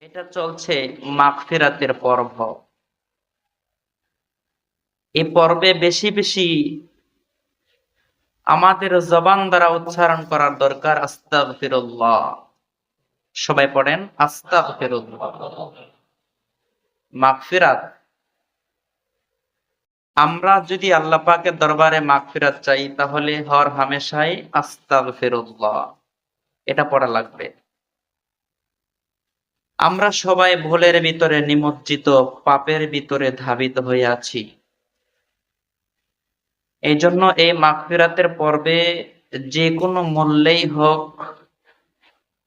এটা চলছে মাগফিরাতের পর্ব। এই পর্বে বেশি বেশি আমাদের জবান দ্বারা উচ্চারণ করার দরকার আস্তাগফিরুল্লাহ। সবাই পড়েন, আস্তাগফিরুল্লাহ। মাগফিরাত আমরা যদি আল্লাহ পাকের দরবারে মাগফিরাত চাই, তাহলে হর হামেশাই আস্তাগফিরুল্লাহ। এটা পড়া লাগবে। আমরা সবাই ভোলের ভিতরে নিমজ্জিত, পাপের ভিতরে ধাবিত হয়ে আছি। এই জন্য এই মাগফিরাতের পর্বে যে কোনো মূল্যেই হোক,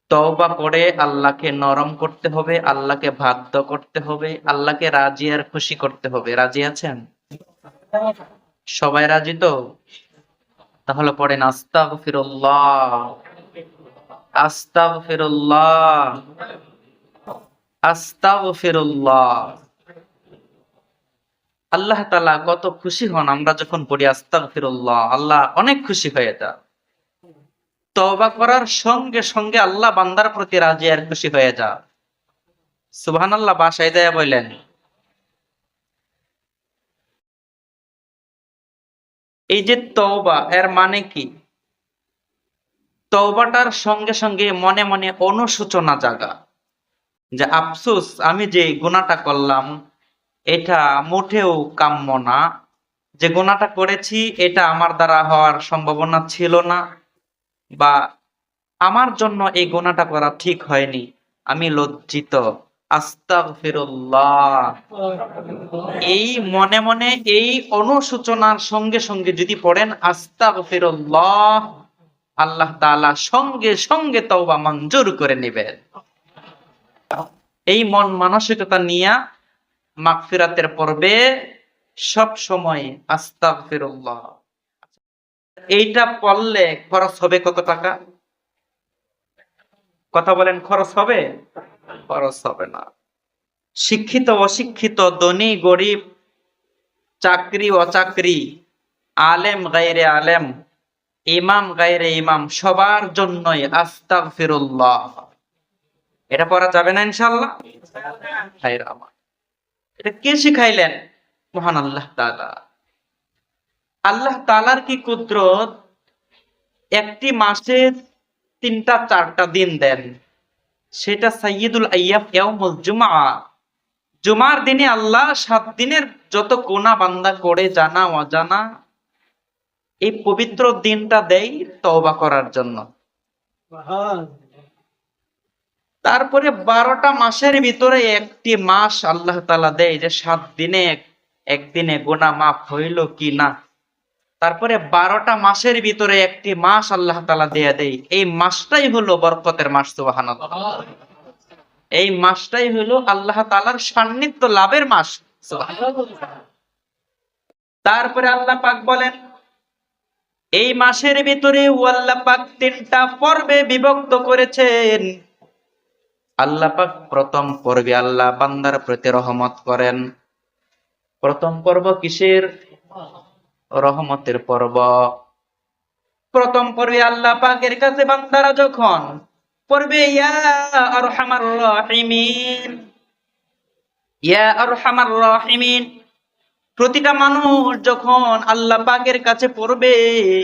তওবা করে আল্লাহকে নরম করতে হবে, আল্লাহকে বাধ্য করতে হবে, আল্লাহকে রাজি আর খুশি করতে হবে। রাজি আছেন? সবাই রাজি তো? তাহলে পড়েন, আস্তাগফিরুল্লাহ। আস্তাগফিরুল্লাহ। আল্লাহ তাআলা কত খুশি হন আমরা যখন পড়ি আস্তাগফিরুল্লাহ, আল্লাহ অনেক খুশি হয়ে যান। তওবা করার সঙ্গে সঙ্গে আল্লাহ বান্দার প্রতি রাজি আর খুশি হয়ে যা সুবহানাল্লাহ, বাসায় দেয়া বললেন এই যে তওবা, এর মানে কি? তওবাটার সঙ্গে সঙ্গে মনে মনে অনুশোচনা জাগা। যে, আফসোস, আমি যে গুনাহটা করলাম, এটা মোটেও কাম্য না। যে গুনাহটা করেছি, এটা আমার দ্বারা হওয়ার সম্ভাবনা ছিল না বা আমার জন্য এই গুনাহটা করা ঠিক হয়নি। আমি লজ্জিত। এই মনে মনে এই অনুশোচনার সঙ্গে সঙ্গে যদি পড়েন, আস্তাগফিরুল্লাহ, আল্লাহ তাআলা সঙ্গে সঙ্গে তওবা মঞ্জুর করে নেবেন। এই মন মানসিকতা নিয়ে মাগফিরাতের পর্বে সব সময় আস্তাগফিরুল্লাহ। এইটা পড়লে খরচ হবে কত টাকা? কথা বলেন, খরচ হবে? খরচ হবে না। শিক্ষিত, অশিক্ষিত, ধনী, গরিব, চাকরি, অচাকরি, আলেম গাইরে আলেম, ইমাম গাইরে ইমাম, সবার জন্যই আস্তাগফিরুল্লাহ। এটা পড়া যাবে না আমার এটা কে শিখাইলেন? মহান আল্লাহ তাআলা। আল্লাহ তাআলার কি কুদরত? একটি মাসে তিনটা, চারটা দিন দেন। সেটা ইয়াউমুল জুমআ। জুমার দিনে আল্লাহ সাত দিনের যত কোনা বান্দা করে জানা, অজানা, এই পবিত্র দিনটা দেয় তওবা করার জন্য। তারপরে বারোটা মাসের ভিতরে একটি মাস আল্লাহ তালা দেয় যে সাত দিনে একদিনে গোনা মাফ হইল কি না? তারপরে বারোটা মাসের ভিতরে একটি মাস আল্লাহ তালা দেয়া দেয়। এই মাসটাই হলো বরকতের মাস সুবাহান এই মাসটাই হলো আল্লাহ তালার সান্নিধ্য লাভের মাস তারপরে আল্লাহ পাক বলেন, এই মাসের ভিতরে আল্লাহ পাক তিনটা পর্বে বিভক্ত করেছেন। আল্লাহ পাক প্রথম পর্বে আল্লাহ বান্দার প্রতি রহমত করেন। প্রথম পর্ব কিসের? রহমতের পর্ব। প্রথম পর্বে আল্লাহ পাকের কাছে বান্দারা যখন রাহিমিন, প্রতিটা মানুষ যখন আল্লাহ পাকের কাছে পড়বে,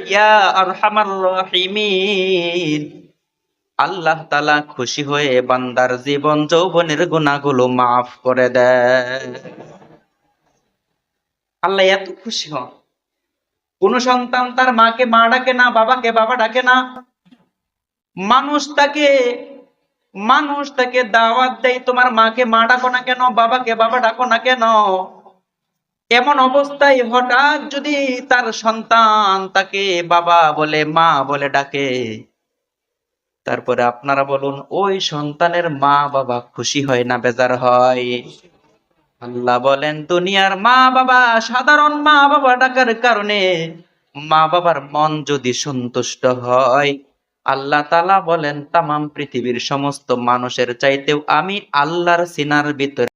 ইয়া আরহামার রাহিমিন আল্লাহ তালা খুশি হয়ে বান্দার জীবন যৌবনের গুণাগুলো মাফ করে দেয়। আল্লাহ এত খুশি হন। কোন সন্তান তার মাকে মা ডাকে না, বাবাকে বাবা ডাকে না। মানুষ তাকে মানুষ তাকে দাওয়াত দেয়, তোমার মাকে মা ডাকো না কেন, বাবাকে বাবা ডাকো না কেন? এমন অবস্থায় হঠাৎ যদি তার সন্তান তাকে বাবা বলে, মা বলে ডাকে তারপরে আপনারা বলুন, ওই সন্তানের মা বাবা খুশি হয় না, বেজার হয়? আল্লাহ বলেন, দুনিয়ার মা বাবা সাধারণ মা বাবা ডাকার কারণে মা বাবার মন যদি সন্তুষ্ট হয়। আল্লাহ তালা বলেন, তামাম পৃথিবীর সমস্ত মানুষের চাইতেও আমি আল্লাহর সিনার ভিতরে